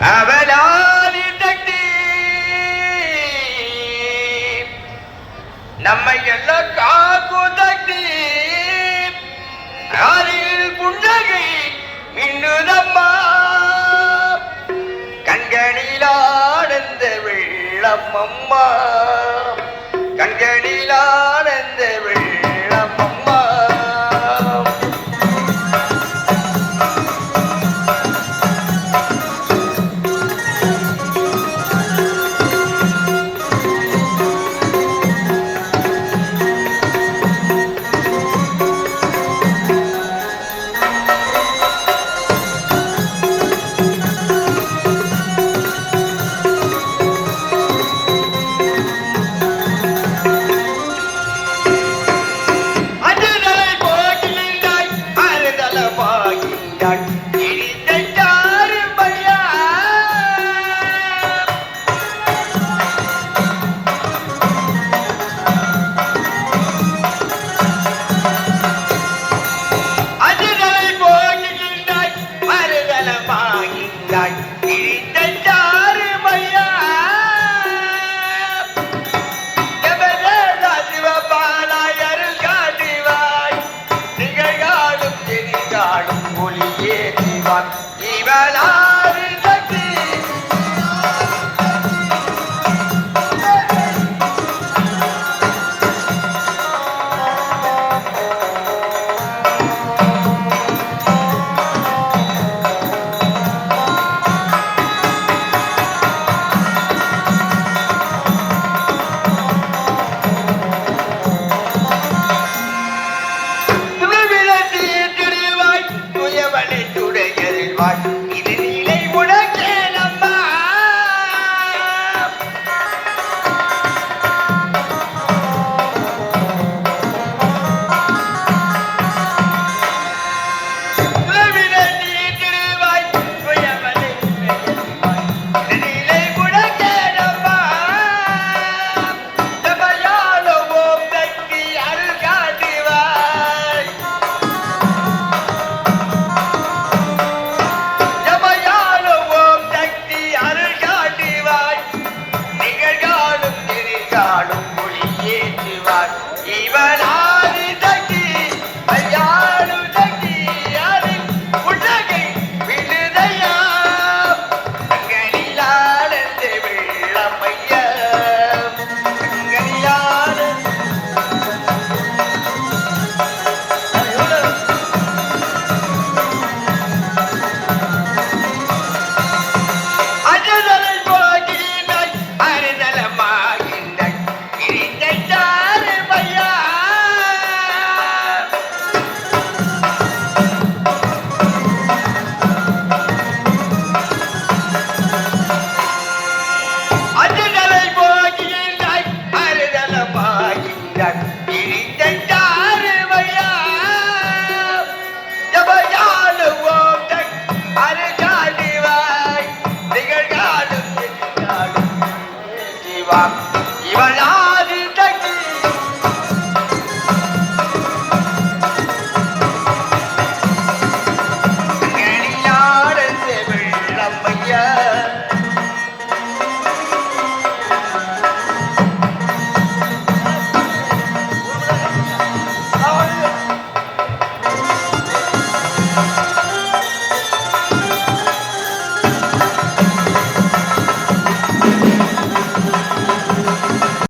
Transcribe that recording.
அவலால் நம்மை எல்லாம் காக்கும் தக்தி அதில் புன்னகை மின்னுதம்மா. கண்களில் ஆனந்த வெள்ளம் அம்மா. 이발라